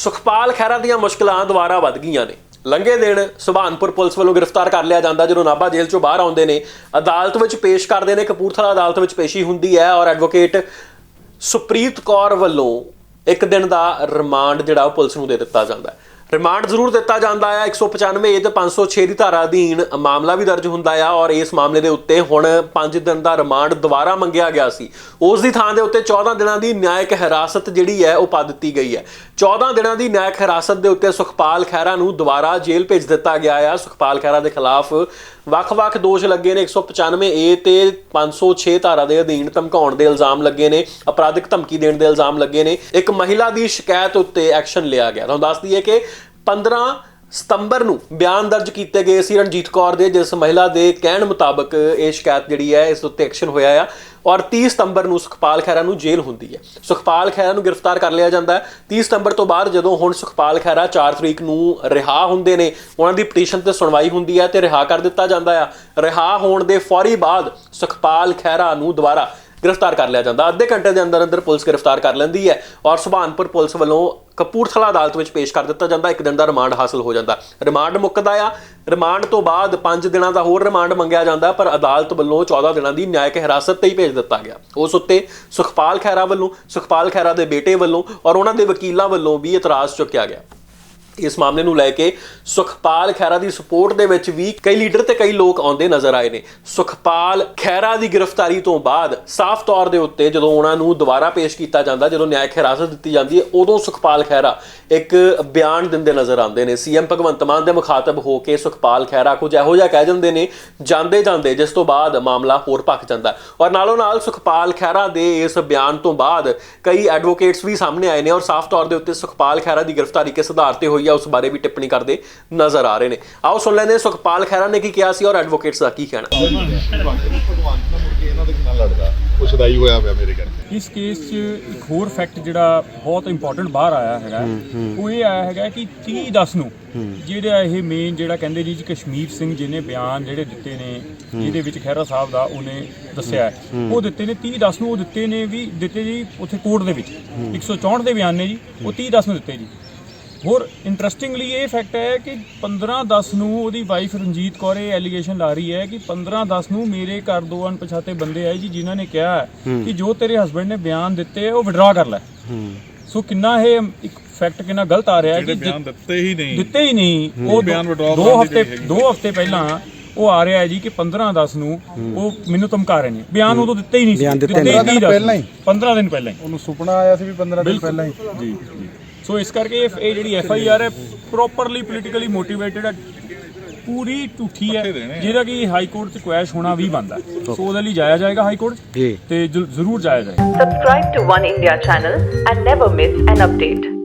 ਸੁਖਪਾਲ ਖਹਿਰਾ ਦੀਆਂ ਮੁਸ਼ਕਲਾਂ ਦੁਬਾਰਾ ਵੱਧ ਗਈਆਂ ਨੇ। ਲੰਘੇ ਦਿਨ ਸੁਭਾਨਪੁਰ ਪੁਲਿਸ ਵੱਲੋਂ ਗ੍ਰਿਫਤਾਰ ਕਰ ਲਿਆ ਜਾਂਦਾ, ਜਦੋਂ ਨਾਭਾ ਜੇਲ੍ਹ ਚੋਂ ਬਾਹਰ ਆਉਂਦੇ ਨੇ। ਅਦਾਲਤ ਵਿੱਚ ਪੇਸ਼ ਕਰਦੇ ਨੇ, ਕਪੂਰਥਲਾ ਅਦਾਲਤ ਵਿੱਚ ਪੇਸ਼ੀ ਹੁੰਦੀ ਹੈ ਔਰ ਐਡਵੋਕੇਟ ਸੁਪ੍ਰੀਤ ਕੌਰ ਵੱਲੋਂ ਇੱਕ ਦਿਨ ਦਾ ਰਿਮਾਂਡ ਜਿਹੜਾ ਉਹ ਪੁਲਿਸ ਨੂੰ ਦੇ ਦਿੱਤਾ ਜਾਂਦਾ ਹੈ। ਰਿਮਾਂਡ ਜ਼ਰੂਰ ਦਿੱਤਾ ਜਾਂਦਾ ਹੈ 195 ਏ ਤੇ 506 ਦੀ ਧਾਰਾ ਅਧੀਨ ਮਾਮਲਾ ਵੀ ਦਰਜ ਹੁੰਦਾ ਆ ਔਰ ਇਸ ਮਾਮਲੇ ਦੇ ਉੱਤੇ ਹੁਣ 5 ਦਿਨ ਦਾ ਰਿਮਾਂਡ ਦੁਬਾਰਾ ਮੰਗਿਆ ਗਿਆ ਸੀ। ਉਸ ਦੀ ਥਾਂ ਦੇ ਉੱਤੇ 14 ਦਿਨਾਂ ਦੀ ਨਿਆਇਕ ਹਿਰਾਸਤ ਜਿਹੜੀ ਹੈ ਉਹ ਪਾ ਦਿੱਤੀ ਗਈ ਹੈ। 14 ਦਿਨਾਂ ਦੀ ਨਿਆਇਕ ਹਿਰਾਸਤ ਦੇ ਉੱਤੇ ਸੁਖਪਾਲ ਖਹਿਰਾ ਨੂੰ ਦੁਬਾਰਾ ਜੇਲ੍ਹ ਭੇਜ ਦਿੱਤਾ ਗਿਆ ਆ। ਸੁਖਪਾਲ ਖਹਿਰਾ ਦੇ ਖਿਲਾਫ ਵੱਖ-ਵੱਖ ਦੋਸ਼ ਲੱਗੇ ਨੇ। 195 ਏ ਤੇ 506 ਧਾਰਾ ਦੇ ਅਧੀਨ ਧਮਕਾਉਣ ਦੇ ਇਲਜ਼ਾਮ ਲੱਗੇ ਨੇ। ਅਪਰਾਧਿਕ ਧਮਕੀ ਦੇਣ ਦੇ ਇਲਜ਼ਾਮ ਲੱਗੇ ਨੇ। ਇੱਕ ਮਹਿਲਾ ਦੀ ਸ਼ਿਕਾਇਤ ਉੱਤੇ ਐਕਸ਼ਨ ਲਿਆ ਗਿਆ। ਤੁਹਾਨੂੰ ਦੱਸ ਦਈਏ ਕਿ 15 ਸਤੰਬਰ ਨੂੰ ਬਿਆਨ ਦਰਜ ਕੀਤੇ ਗਏ ਸੀ ਰਣਜੀਤ ਕੌਰ ਦੇ, ਜਿਸ ਮਹਿਲਾ ਦੇ ਕਹਿਣ ਮੁਤਾਬਕ ਇਹ ਸ਼ਿਕਾਇਤ ਜਿਹੜੀ ਹੈ, ਇਸ ਉੱਤੇ ਐਕਸ਼ਨ ਹੋਇਆ ਆ ਔਰ 30 ਸਤੰਬਰ ਨੂੰ ਸੁਖਪਾਲ ਖਹਿਰਾ ਨੂੰ ਜੇਲ੍ਹ ਹੁੰਦੀ ਹੈ। ਸੁਖਪਾਲ ਖਹਿਰਾ ਨੂੰ ਗ੍ਰਿਫਤਾਰ ਕਰ ਲਿਆ ਜਾਂਦਾ ਹੈ। 30 ਸਤੰਬਰ ਤੋਂ ਬਾਅਦ ਜਦੋਂ ਹੁਣ ਸੁਖਪਾਲ ਖਹਿਰਾ 4 ਤਰੀਕ ਨੂੰ ਰਿਹਾ ਹੁੰਦੇ ਨੇ, ਉਹਨਾਂ ਦੀ ਪਟੀਸ਼ਨ ਤੇ ਸੁਣਵਾਈ ਹੁੰਦੀ ਹੈ ਤੇ ਰਿਹਾ ਕਰ ਦਿੱਤਾ ਜਾਂਦਾ ਆ। ਰਿਹਾ ਹੋਣ ਦੇ ਫੌਰੀ ਬਾਅਦ ਸੁਖਪਾਲ ਖਹਿਰਾ ਨੂੰ ਦੁਬਾਰਾ ਗ੍ਰਿਫਤਾਰ ਕਰ ਲਿਆ ਜਾਂਦਾ। ਅੱਧੇ ਘੰਟੇ ਦੇ ਅੰਦਰ ਅੰਦਰ ਪੁਲਿਸ ਗ੍ਰਿਫਤਾਰ ਕਰ ਲੈਂਦੀ ਹੈ ਔਰ ਸੁਭਾਨਪੁਰ ਪੁਲਿਸ ਵੱਲੋਂ ਕਪੂਰਥਲਾ ਅਦਾਲਤ ਵਿੱਚ ਪੇਸ਼ ਕਰ ਦਿੱਤਾ ਜਾਂਦਾ। ਇੱਕ ਦਿਨ ਦਾ ਰਿਮਾਂਡ ਹਾਸਲ ਹੋ ਜਾਂਦਾ। ਰਿਮਾਂਡ ਮੁੱਕਦਾ ਆ। ਰਿਮਾਂਡ ਤੋਂ ਬਾਅਦ 5 ਦਿਨਾਂ ਦਾ ਹੋਰ ਰਿਮਾਂਡ ਮੰਗਿਆ ਜਾਂਦਾ, ਪਰ ਅਦਾਲਤ ਵੱਲੋਂ 14 ਦਿਨਾਂ ਦੀ ਨਿਆਇਕ ਹਿਰਾਸਤ ਤੇ ਹੀ ਭੇਜ ਦਿੱਤਾ ਗਿਆ। ਉਸ ਉੱਤੇ ਸੁਖਪਾਲ ਖਹਿਰਾ ਵੱਲੋਂ, ਸੁਖਪਾਲ ਖਹਿਰਾ ਦੇ ਬੇਟੇ ਵੱਲੋਂ ਔਰ ਉਹਨਾਂ ਦੇ ਵਕੀਲਾਂ ਵੱਲੋਂ ਵੀ ਇਤਰਾਜ਼ ਚੁੱਕਿਆ ਗਿਆ। ਇਸ ਮਾਮਲੇ ਨੂੰ ਲੈ ਕੇ ਸੁਖਪਾਲ ਖਹਿਰਾ ਦੀ ਸਪੋਰਟ ਦੇ ਵਿੱਚ ਵੀ ਕਈ ਲੀਡਰ ਤੇ ਕਈ ਲੋਕ ਆਉਂਦੇ ਨਜ਼ਰ ਆਏ ਨੇ। ਸੁਖਪਾਲ ਖਹਿਰਾ ਦੀ ਗ੍ਰਿਫਤਾਰੀ ਤੋਂ ਬਾਅਦ ਸਾਫ਼ ਤੌਰ ਦੇ ਉੱਤੇ ਜਦੋਂ ਉਹਨਾਂ ਨੂੰ ਦੁਬਾਰਾ ਪੇਸ਼ ਕੀਤਾ ਜਾਂਦਾ, ਜਦੋਂ ਨਿਆਇਕ ਹਿਰਾਸਤ ਦਿੱਤੀ ਜਾਂਦੀ ਹੈ, ਉਦੋਂ ਸੁਖਪਾਲ ਖਹਿਰਾ ਇੱਕ ਬਿਆਨ ਦਿੰਦੇ ਨਜ਼ਰ ਆਉਂਦੇ ਨੇ। ਸੀਐਮ ਭਗਵੰਤ ਮਾਨ ਦੇ ਮੁਖਾਤਬ ਹੋ ਕੇ ਸੁਖਪਾਲ ਖਹਿਰਾ ਕੁਝ ਇਹੋ ਜਿਹਾ ਕਹਿ ਜਾਂਦੇ ਨੇ ਜਾਂਦੇ ਜਾਂਦੇ ਜਿਸ ਤੋਂ ਬਾਅਦ ਮਾਮਲਾ ਹੋਰ ਭਖ ਜਾਂਦਾ। ਔਰ ਨਾਲੋਂ ਨਾਲ ਸੁਖਪਾਲ ਖਹਿਰਾ ਦੇ ਇਸ ਬਿਆਨ ਤੋਂ ਬਾਅਦ ਕਈ ਐਡਵੋਕੇਟਸ ਵੀ ਸਾਹਮਣੇ ਆਏ ਨੇ ਔਰ ਸਾਫ਼ ਤੌਰ ਦੇ ਉੱਤੇ ਸੁਖਪਾਲ ਖਹਿਰਾ ਦੀ ਗ੍ਰਿਫਤਾਰੀ ਕਿਸ ਆਧਾਰ ਤੇ ਹੋਈ ਆ ਉਸ ਬਾਰੇ ਵੀ ਟਿੱਪਣੀ ਕਰਦੇ ਨਜ਼ਰ ਆ ਰਹੇ ਨੇ। ਆਓ ਸੁਣ ਲੈਂਦੇ ਹਾਂ ਸੁਖਪਾਲ ਖਹਿਰਾ ਨੇ ਕੀ ਕਿਹਾ ਸੀ ਔਰ ਐਡਵੋਕੇਟਸ ਦਾ ਕੀ ਕਹਿਣਾ। ਭਗਵਾਨ ਨਾਲ ਮੁੜ ਕੇ ਇਹਨਾਂ ਦੇ ਨਾਲ ਲੜਦਾ ਉਹ ਸਦਾਈ ਹੋਇਆ ਪਿਆ ਮੇਰੇ ਕਰਕੇ ਇਸ ਕੇਸ 'ਚ ਇੱਕ ਹੋਰ ਫੈਕਟ ਜਿਹੜਾ ਬਹੁਤ ਇੰਪੋਰਟੈਂਟ ਬਾਹਰ ਆਇਆ ਹੈਗਾ ਉਹ ਇਹ ਆਇਆ ਹੈਗਾ ਕਿ 30 10 ਨੂੰ ਜਿਹੜਾ ਇਹ ਮੇਨ ਜਿਹੜਾ ਕਹਿੰਦੇ ਜੀ ਜੀ ਕਸ਼ਮੀਰ ਸਿੰਘ ਜਿਹਨੇ ਬਿਆਨ ਜਿਹੜੇ ਦਿੱਤੇ ਨੇ ਜਿਹਦੇ ਵਿੱਚ ਖਹਿਰਾ ਸਾਹਿਬ ਦਾ ਉਹਨੇ ਦੱਸਿਆ ਉਹ ਦਿੱਤੇ ਨੇ 30 10 ਨੂੰ ਉਹ ਦਿੱਤੇ ਨੇ ਵੀ ਦਿੱਤੇ ਜੀ ਉੱਥੇ ਕੋਰਟ ਦੇ ਵਿੱਚ। 164 ਦੇ ਬਿਆਨ ਨੇ ਜੀ ਉਹ 30 10 ਨੂੰ ਦਿੱਤੇ ਜੀ। ਹੋਰ ਇੰਟਰਸਟਿੰਗਲੀ ਇਹ ਫੈਕਟ ਹੈ ਕਿ 15-10 ਨੂੰ ਉਹਦੀ ਵਾਈਫ ਰਣਜੀਤ ਕੌਰ ਇਹ ਐਲੀਗੇਸ਼ਨ ਲਾ ਰਹੀ ਹੈ ਕਿ 15-10 ਨੂੰ ਮੇਰੇ ਘਰ ਦੋ ਅਣਪਛਾਤੇ ਬੰਦੇ ਆਏ ਜੀ ਜਿਨ੍ਹਾਂ ਨੇ ਕਿਹਾ ਹੈ ਕਿ ਜੋ ਤੇਰੇ ਹਸਬੰਡ ਨੇ ਬਿਆਨ ਦਿੱਤੇ ਉਹ ਵਿਡਰਾ ਕਰ ਲੈ। ਸੋ ਕਿੰਨਾ ਇਹ ਇੱਕ ਫੈਕਟ ਕਿੰਨਾ ਗਲਤ ਆ ਰਿਹਾ ਹੈ ਜਿਹੜੇ ਕਿ ਬਿਆਨ ਦਿੱਤੇ ਹੀ ਨਹੀਂ। ਦਿੱਤੇ ਹੀ ਨਹੀਂ ਉਹ ਬਿਆਨ withdraw ਦੋ ਹਫ਼ਤੇ। ਦੋ ਹਫ਼ਤੇ ਪਹਿਲਾਂ ਉਹ ਆ ਰਿਹਾ ਹੈ ਜੀ ਕਿ 15-10 ਨੂੰ ਉਹ ਮੈਨੂੰ ਧਮਕਾ ਰਹੇ ਨੇ। ਬਿਆਨ ਉਦੋਂ ਦਿੱਤੇ ਹੀ ਨਹੀਂ ਸੀ। ਦਿੱਤੇ ਨਹੀਂ। ਹੀ ਨਹੀਂ ਪਹਿਲਾਂ ਹੀ। 15 ਦਿਨ ਪਹਿਲਾਂ ਹੀ। ਉਹਨੂੰ ਸੁਪਨਾ ਆਇਆ ਸੀ ਵੀ 15 ਦਿਨ ਪਹਿਲਾਂ ਹੀ। ਜੀ ਜੀ। ਸੋ ਇਸ ਕਰਕੇ ਇਹ ਇਹ ਜਿਹੜੀ ਐਫ ਆਈ ਆਰ ਹੈ ਪ੍ਰੋਪਰਲੀ ਪੋਲੀਟੀਕਲੀ ਮੋਟੀਵੇਟਡ ਹੈ। ਪੂਰੀ ਝੂਠੀ ਹੈ। ਜਿਹਦਾ ਕਿ ਹਾਈ ਕੋਰਟ 'ਚ ਕੁਐਸ਼ ਹੋਣਾ ਵੀ ਬੰਦਾ ਸੋ ਉਹਦੇ ਲਈ ਜਾਇਆ ਜਾਏਗਾ ਹਾਈ ਕੋਰਟ। ਤੇ ਜ਼ਰੂਰ ਜਾਇਆ ਜਾਏਗਾ। Subscribe to One India channel and never miss an update.